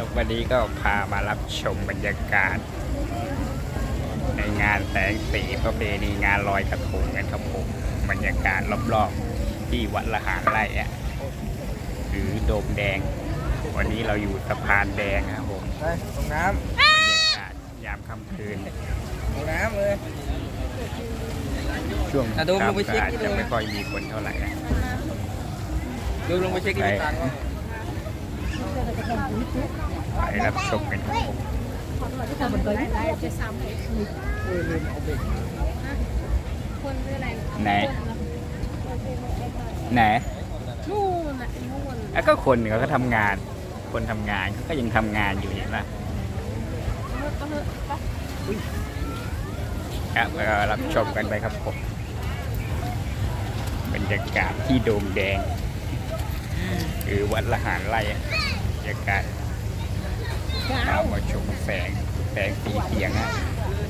แล้ววันนี้ก็พามารับชมบรรยากาศ ในงานแสงสีประเพณีงานลอยกระทงกันครับผมบรรยากาศรอบๆ ที่วัดละหารไร่อะหรือโดมแดง วันนี้เราอยู่สะพานแดงครับผมไปลงน้บรรยากาศยามค่ำคืนำลงน้ำเลย ช่วงอะโดมลงไปเช็คอาจที่โดจะมไม่ค่อยมีคนเท่าไหร่นะ ดูลงไปเช็คที่ตังค์ว่า ไปรับชมกันครับผมเออลืมเอาเบรกคนอะไรไหนไหนนู่นน่ะนู่นแล้วก็คนเขาก็ทำงาน คนทำงานเขาก็ยังทำงานอยู่เห็นปะก็คือปะครับรับชมกันไปครับผมบรรยากาศที่โดมแดง คือวัดละหารไร่ะ รรยากาศเรามาชมแสงแสงสีเสียงอะ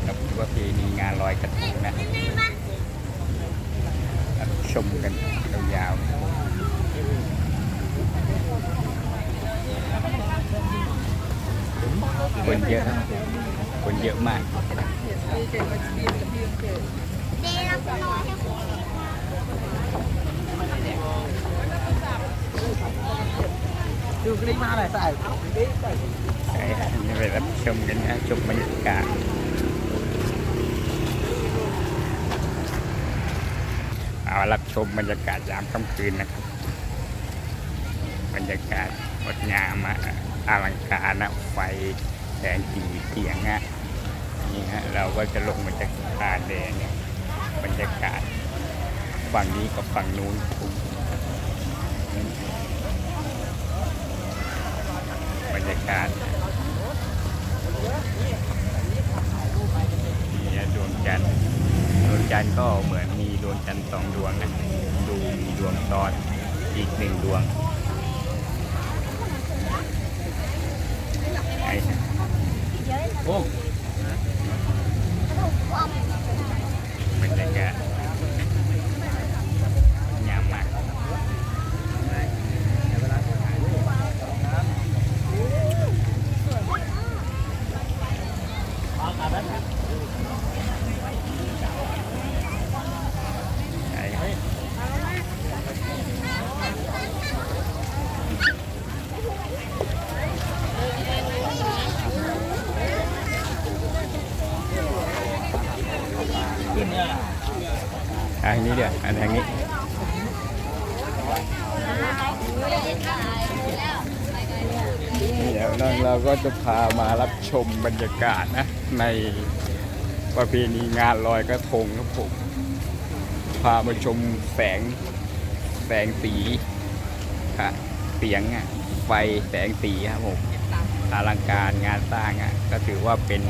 กับว่าเพณีงานลอยกระทงนะชมกันยาวๆคนเยอะคนเยอะมากดูคลิปมาหน่อยใส่ในี่ไปรับชมกันนะชมบรรยากาศเอารับชมบรรยากาศยามค่ำคืนนะครับ บรรยากาศงดงามอะอลังการนะไฟแสงสีเสียงอะนี่ฮะเราก็จะลงมาจากสะพานแดงเนี่ยบรรยากาศฝั่งนี้กับฝั่งนู้นบ รรยากาศนี่ดวงจันทร์ดวงจันทร์ก็เหมือนมีดวงจันทร์สองดวงนะดูมีดวงซ้อนอีกหนึ่งดวงโอ้ บรรยากาศงามมากไอ้ทางนี้เดี๋ยวอันทางนี้ เดี๋ยวเราเราก็จะพามารับชมบรรยากาศนะ ในประเพณีงานลอยกระทงครับผม พามาชมแสงแสงสีค่ะเสียงอะไฟแสงสีครับผมอลังการงานสร้างอะก็ถือว่าเป็น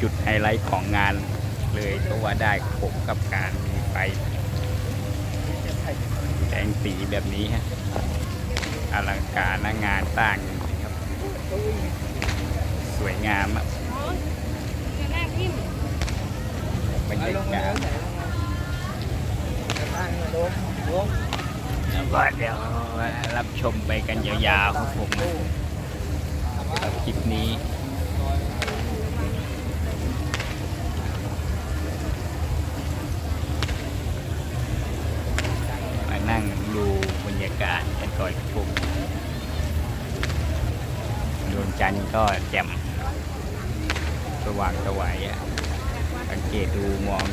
จุดไฮไลท์ของงานเลยก็ว่าได้ครับผมกับการมีไฟแสงสีแบบนี้ฮะอลังการนะงานสร้าง งๆครับสวยงามอะคือแรกที่บรรไปลยางมากาศใส่ตั้งโดมโดมแล้วก็เดี๋ยวรับชมไปกันยาวๆครับผมสำหรับคลิปนี้มานั่งดูบรรยากาศกันก่อนครับผมดวงจันทร์ก็แจ่ม สว่างสวัยอะสังเกตดูมอง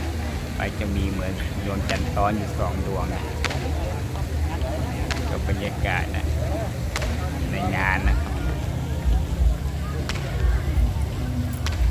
ไปจะมีเหมือนโยนจันทร์ต้อนอยู่สองดวงอะก็บรรยากาศนะในงานนะครับ